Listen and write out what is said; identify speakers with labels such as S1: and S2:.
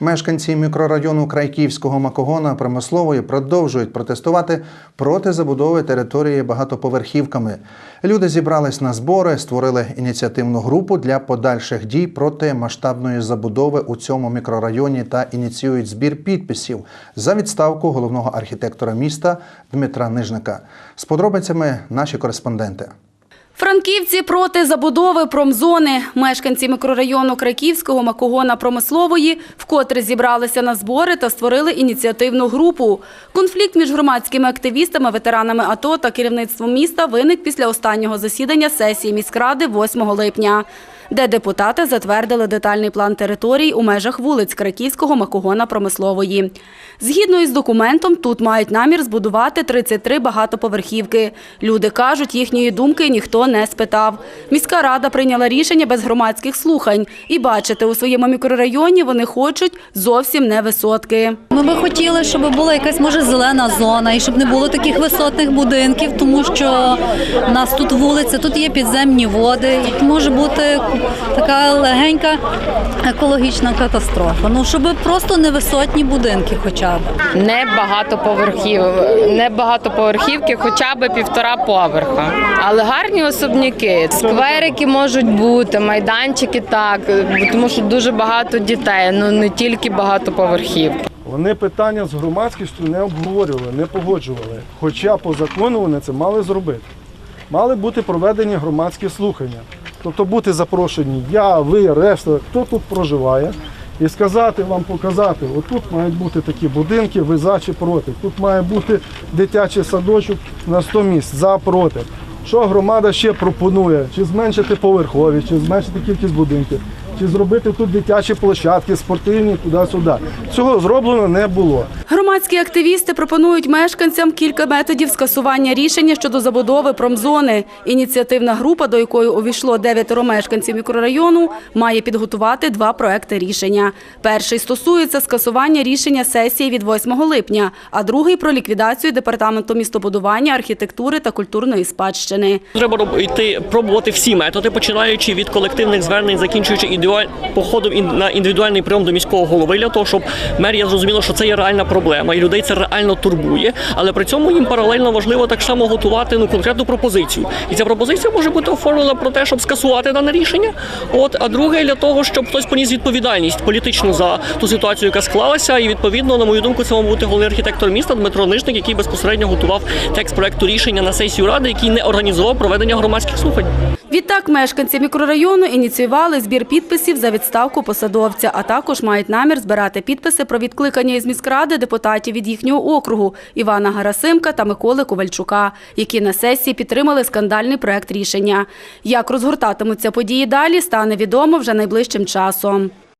S1: Мешканці мікрорайону Крайківського Макогона промислової продовжують протестувати проти забудови території багатоповерхівками. Люди зібрались на збори, створили ініціативну групу для подальших дій проти масштабної забудови у цьому мікрорайоні та ініціюють збір підписів за відставку головного архітектора міста Дмитра Нижника. З подробицями наші кореспонденти.
S2: Франківці проти забудови промзони. Мешканці мікрорайону Краківського Макогона Промислової вкотре зібралися на збори та створили ініціативну групу. Конфлікт між громадськими активістами, ветеранами АТО та керівництвом міста виник після останнього засідання сесії міськради 8 липня, де депутати затвердили детальний план територій у межах вулиць Краківського Макогона Промислової. Згідно із документом, тут мають намір збудувати 33 багатоповерхівки. Люди кажуть, їхньої думки ніхто не спитав. Міська рада прийняла рішення без громадських слухань. І бачите, у своєму мікрорайоні вони хочуть зовсім не висотки.
S3: Ми би хотіли, щоб була якась може зелена зона і щоб не було таких висотних будинків, тому що в нас тут вулиця, тут є підземні води, може бути така легенька екологічна катастрофа. Ну щоб просто невисотні будинки, хоча б.
S4: Не багатоповерхів, не багатоповерхівки, хоча б півтора поверха. Але гарні особняки, скверики можуть бути, майданчики так, тому що дуже багато дітей, ну не тільки багатоповерхівки.
S5: Вони питання з громадськістю не обговорювали, не погоджували. Хоча по закону вони це мали зробити. Мали бути проведені громадські слухання. Тобто бути запрошені я, ви, решта, хто тут проживає, і сказати вам, показати, отут мають бути такі будинки, ви за чи проти. Тут має бути дитячий садочок на 100 місць, за проти. Що громада ще пропонує? Чи зменшити поверховість, чи зменшити кількість будинків, чи зробити тут дитячі площадки, спортивні, туди-сюди. Цього зроблено не було.
S2: Громадські активісти пропонують мешканцям кілька методів скасування рішення щодо забудови промзони. Ініціативна група, до якої увійшло дев'ятеро мешканців мікрорайону, має підготувати два проекти рішення. Перший стосується скасування рішення сесії від 8 липня, а другий про ліквідацію департаменту містобудування, архітектури та культурної спадщини.
S6: Треба роб- йти пробувати всі методи, починаючи від колективних звернень, закінчуючи індивідуаль... походом на індивідуальний прийом до міського голови, для того, щоб мерія зрозуміла, що це є реальна проблема, і людей це реально турбує. Але при цьому їм паралельно важливо так само готувати ну конкретну пропозицію. І ця пропозиція може бути оформлена про те, щоб скасувати дане рішення. От а друге для того, щоб хтось поніс відповідальність політичну за ту ситуацію, яка склалася. І відповідно, на мою думку, це мав бути головний архітектор міста Дмитро Нижник, який безпосередньо готував текст проекту рішення на сесію ради, який не організував проведення громадських слухань.
S2: Відтак мешканці мікрорайону ініціювали збір підписів за відставку посадовця, а також мають намір збирати підписи про відкликання із міськради депутатів від їхнього округу Івана Гарасимка та Миколи Ковальчука, які на сесії підтримали скандальний проект рішення. Як розгортатимуться події далі, стане відомо вже найближчим часом.